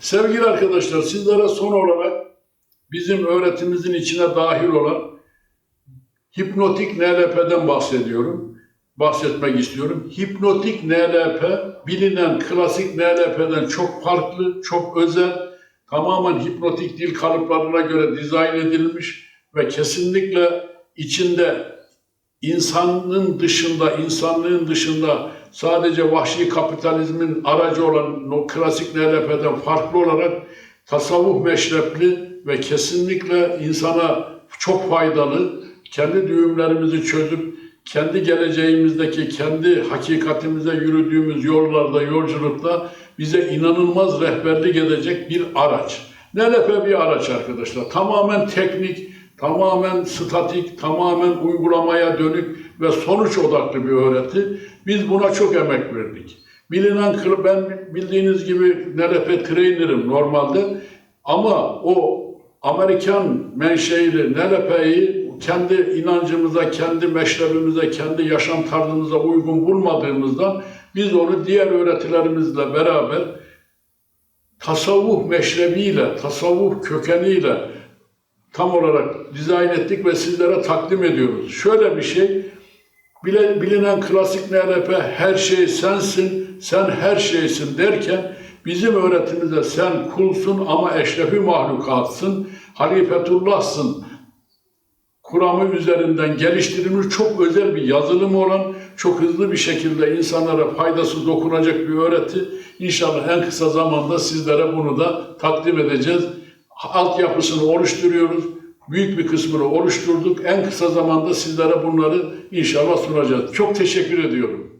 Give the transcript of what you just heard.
Sevgili arkadaşlar sizlere son olarak bizim öğretimimizin içine dahil olan hipnotik NLP'den bahsediyorum. Bahsetmek istiyorum. Hipnotik NLP bilinen klasik NLP'den çok farklı, çok özel, tamamen hipnotik dil kalıplarına göre dizayn edilmiş ve kesinlikle içinde insanın dışında, insanlığın dışında sadece vahşi kapitalizmin aracı olan o klasik NLP'den farklı olarak tasavvuf meşrepli ve kesinlikle insana çok faydalı, kendi düğümlerimizi çözüp kendi geleceğimizdeki, kendi hakikatimize yürüdüğümüz yollarda, yolculukta bize inanılmaz rehberlik edecek bir araç. NLP bir araç arkadaşlar. Tamamen teknik, tamamen statik, tamamen uygulamaya dönük ve sonuç odaklı bir öğreti. Biz buna çok emek verdik. Bilinen, ben bildiğiniz gibi NLP trainer'ım normalde ama o Amerikan menşeili NLP'yi kendi inancımıza, kendi meşrebimize, kendi yaşam tarzımıza uygun bulmadığımızdan biz onu diğer öğretilerimizle beraber tasavvuf meşrebiyle, tasavvuf kökeniyle tam olarak dizayn ettik ve sizlere takdim ediyoruz. Şöyle bir şey, bile, bilinen klasik NLP her şey sensin, sen her şeysin derken bizim öğretimizde sen kulsun ama eşrefi mahlukatsın, halifetullahsın. Kuramı üzerinden geliştirilmiş çok özel bir yazılım olan, çok hızlı bir şekilde insanlara faydası dokunacak bir öğreti. İnşallah en kısa zamanda sizlere bunu da takdim edeceğiz. Altyapısını oluşturuyoruz. Büyük bir kısmını oluşturduk. En kısa zamanda sizlere bunları inşallah sunacağız. Çok teşekkür ediyorum.